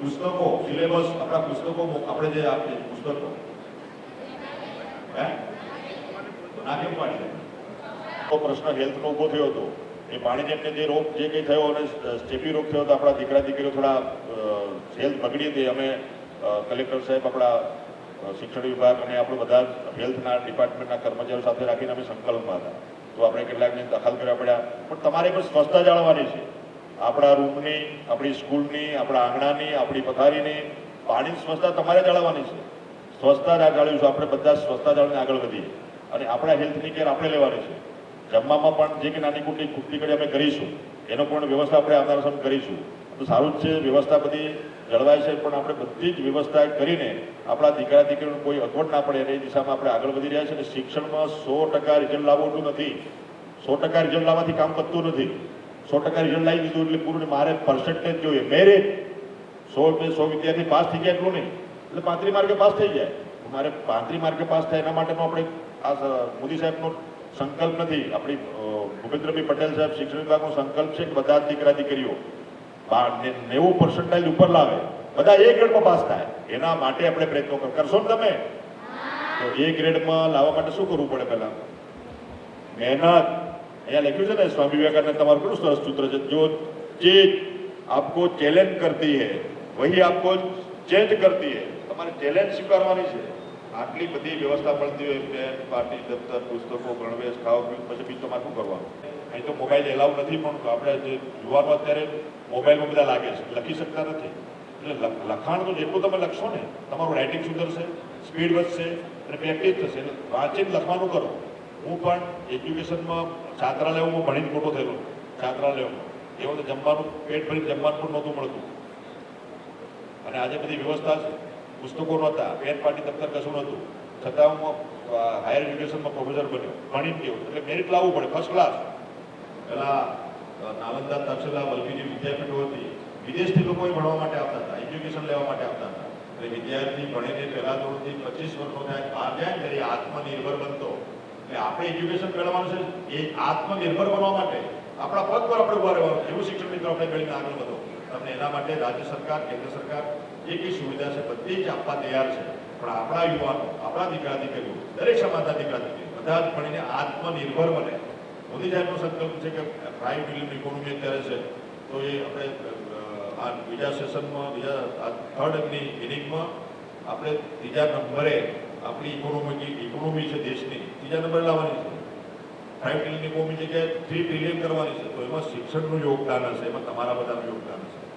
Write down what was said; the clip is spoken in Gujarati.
પુસ્તકો સિલેબસ આપણા પુસ્તકો આપણે જે આપીએ પુસ્તકો. હે? ના કેમ પાડશે પ્રશ્ન હેલ્થનો ઊભો થયો હતો. એ પાણીજન્ય જે રોગ જે કંઈ થયો અને સ્ટેપી રોગ થયો તો આપણા દીકરા દીકરીઓ થોડા હેલ્થ બગડી હતી. અમે કલેક્ટર સાહેબ આપણા શિક્ષણ વિભાગ અને આપણે બધા હેલ્થના ડિપાર્ટમેન્ટના કર્મચારીઓ સાથે રાખીને અમે સંકલ્પમાં હતા. તો આપણે કેટલાકને દખલ કરવા પડ્યા. પણ તમારે પણ સ્વચ્છતા જાળવવાની છે. આપણા રૂમની, આપણી સ્કૂલની, આપણા આંગણાની, આપણી પથારીની પાણીની સ્વચ્છતા તમારે જાળવવાની છે. સ્વચ્છતા જાળવીશું આપણે બધા સ્વચ્છતા જાળવીને આગળ વધીએ. અને આપણા હેલ્થની કેર આપણે લેવાની છે. જમવામાં પણ જે કે નાની મોટી કુટલી કરી અમે કરીશું, એનો પણ વ્યવસ્થા આપણે આવનારા સમય કરીશું. તો સારું જ છે, વ્યવસ્થા બધી જળવાય છે, પણ આપણે બધી જ વ્યવસ્થા કરીને આપણા દીકરા દીકરીઓને કોઈ અગવડ ના પડે એની દિશામાં આપણે આગળ વધી રહ્યા છીએ. અને શિક્ષણમાં સો ટકા રિઝલ્ટ લાવવું નથી. સો ટકા રિઝલ્ટ લાવવાથી કામ કરતું નથી. સો ટકા રિઝલ્ટ લાવી દીધું એટલે પૂરું મારે પર્સન્ટેજ જોઈએ. મેરિટ સો સો વિદ્યાર્થી પાસ થઈ ગયા એટલું નહીં. એટલે પાંત્રી માર્કે પાસ થઈ જાય. મારે પાંત્રી માર્કે પાસ થાય એના માટેનો આપણે આ મોદી સાહેબનો સંકલ્પ નથી. આપણી ભૂપેન્દ્રભાઈ પટેલ સાહેબ શિક્ષણ વિભાગનો સંકલ્પ છે કે બધા દીકરા દીકરીઓ નેવું પર્સન્ટાઇલ ઉપર લાવે. બધા એ ગ્રેડમાં પાસ થાય. એના માટે આપણે પ્રયત્નો કરશો ને તમે? તો એ ગ્રેડમાં લાવવા માટે શું કરવું પડે પહેલાં? મહેનત. અહીંયા લખ્યું છે ને, સ્વામી વિવેકાનંદ તમારું કેટલું સરસ સૂત્ર છે? જો ચીજ આપકો ચેલેન્જ કરતી હૈ, વહી આપકો ચેન્જ કરતી હૈ. તમારે ચેલેન્જ સ્વીકારવાની છે. આટલી બધી વ્યવસ્થા મળતી હોય પેન પાર્ટી દફતર, પુસ્તકો, ગણવેશ, ખાવ પીવું પછી બીજું તમારે શું કરવાનું? અહીં તો મોબાઈલ એલાવ નથી, પણ આપણે જે યુવાનો અત્યારે મોબાઈલમાં બધા લાગે છે. લખી શકતા નથી. એટલે લખાણ તો જેટલું તમે લખશો ને, તમારું રાઇટિંગ સુધરશે સ્પીડ વધશે અને પ્રેક્ટિસ થશે. વાંચીને લખવાનું કરો. હું પણ એજ્યુકેશનમાં છાત્રાલયોમાં ભણીને મોટો થયેલો. છાત્રાલયોમાં. એવું વખતે જમવાનું, પેટ ભરીને જમવાનું પણ નહોતું મળતું. અને આજે બધી વ્યવસ્થા છે. પુસ્તકો નહોતા પેન પાર્ટી દફતર કશું નહોતું. છતાં હું હાયર એજ્યુકેશનમાં પ્રોફેસર બન્યો. ભણીને ગયો. એટલે મેરિટ લાવવું પડે ફર્સ્ટ ક્લાસ પેલા નાલંદા તક્ષલા વલ્લભીજી વિદ્યાપીઠો હતી. વિદેશથી લોકો ભણવા માટે આવતા હતા, એજ્યુકેશન લેવા માટે આવતા હતા. એટલે વિદ્યાર્થી ભણીને પહેલાં ધોરણથી પચીસ વર્ષનો થાય બહાર જાય ત્યારે આત્મનિર્ભર બનતો. એટલે આપણે એજ્યુકેશન મેળવવાનું છે, એ આત્મનિર્ભર બનવા માટે આપણા પગ પર આપણે ઊભા રહેવાનું એવું શિક્ષણ મિત્રો આપણે મેળવીને આગળ વધો. તમને એના માટે રાજ્ય સરકાર, કેન્દ્ર સરકાર, જે કઈ સુવિધા છે, બધી જ આપવા તૈયાર છે. પણ આપણા યુવાનો, આપણા દીકરા દીકરીઓ દરેક સમાજના દીકરા દીકરી બધા જ ભણીને આત્મનિર્ભર બને. મોદી સાહેબનો સંકલ્પ છે કે પ્રાઇમ બિલિયન ઇકોનોમી અત્યારે છે, તો એ આપણે આ બીજા સેશનમાં બીજા થર્ડની ઇનિંગમાં આપણે ત્રીજા નંબરે આપણી ઇકોનોમી ઇકોનોમી છે દેશની. ત્રીજા નંબર લાવવાની છે. ફાઇવ ટ્રિલિયન ઇકોનોમી જગ્યાએ થ્રી ટ્રિલિયન કરવાની છે. તો એમાં શિક્ષણનું યોગદાન હશે, એમાં તમારા બધાનું યોગદાન હશે.